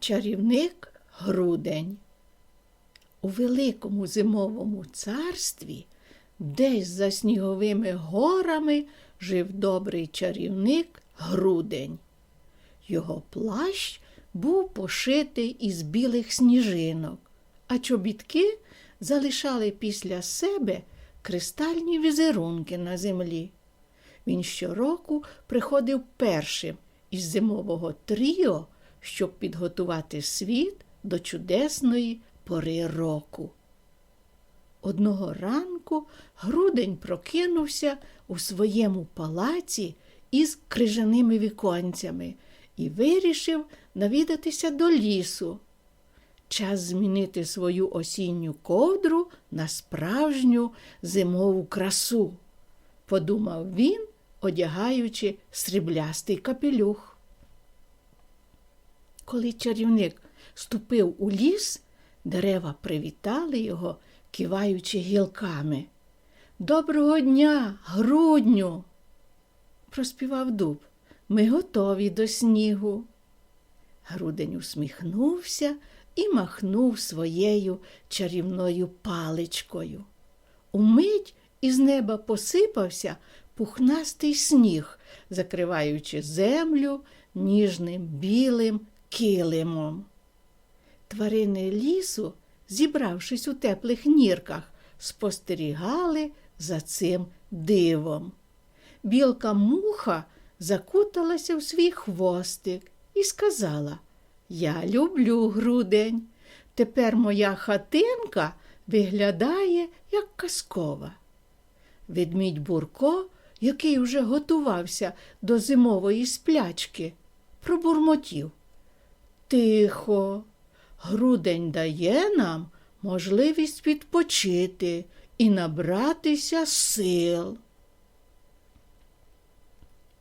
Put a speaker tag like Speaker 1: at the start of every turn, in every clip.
Speaker 1: Чарівник Грудень. У великому зимовому царстві, десь за сніговими горами, жив добрий чарівник Грудень. Його плащ був пошитий із білих сніжинок, а чобітки залишали після себе кристальні візерунки на землі. Він щороку приходив першим із зимового тріо, щоб підготувати світ до чудесної пори року. Одного ранку грудень прокинувся у своєму палаці із крижаними віконцями і вирішив навідатися до лісу. Час змінити свою осінню ковдру на справжню зимову красу, подумав він, одягаючи сріблястий капелюх. Коли чарівник ступив у ліс, дерева привітали його, киваючи гілками. Доброго дня, грудню, проспівав дуб. Ми готові до снігу. Грудень усміхнувся і махнув своєю чарівною паличкою. Умить із неба посипався пухнастий сніг, закриваючи землю ніжним білим килимом. Тварини лісу, зібравшись у теплих нірках, спостерігали за цим дивом. Білка муха закуталася в свій хвостик і сказала Я люблю грудень. Тепер моя хатинка виглядає як казкова. Ведмідь Бурко, який уже готувався до зимової сплячки, пробурмотів. Тихо, грудень дає нам можливість відпочити і набратися сил.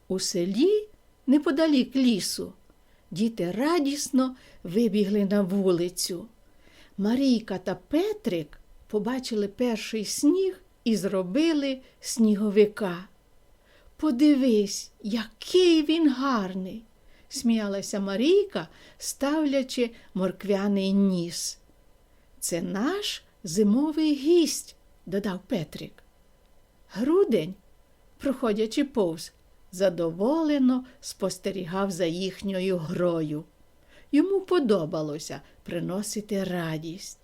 Speaker 1: У селі, неподалік лісу, діти радісно вибігли на вулицю. Марійка та Петрик побачили перший сніг і зробили сніговика. Подивись, який він гарний, сміялася Марійка, ставлячи морквяний ніс. Це наш зимовий гість, додав Петрик. Грудень, проходячи повз, задоволено спостерігав за їхньою грою. Йому подобалося приносити радість.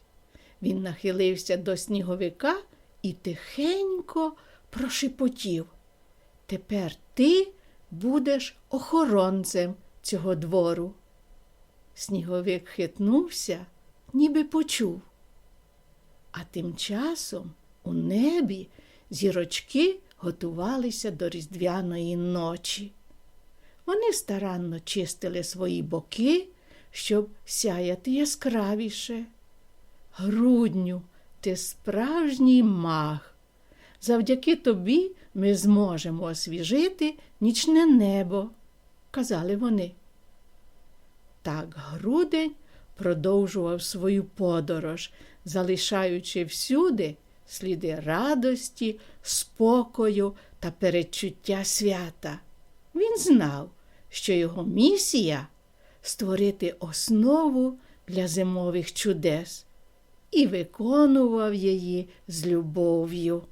Speaker 1: Він нахилився до сніговика і тихенько прошепотів. Тепер ти будеш охоронцем цього двору. Сніговик хитнувся, ніби почув. А тим часом у небі зірочки готувалися до різдвяної ночі. Вони старанно чистили свої боки, щоб сяяти яскравіше. Грудню, ти справжній маг. Завдяки тобі ми зможемо освіжити нічне небо, казали вони. Так грудень продовжував свою подорож, залишаючи всюди сліди радості, спокою та передчуття свята. Він знав, що його місія створити основу для зимових чудес і виконував її з любов'ю.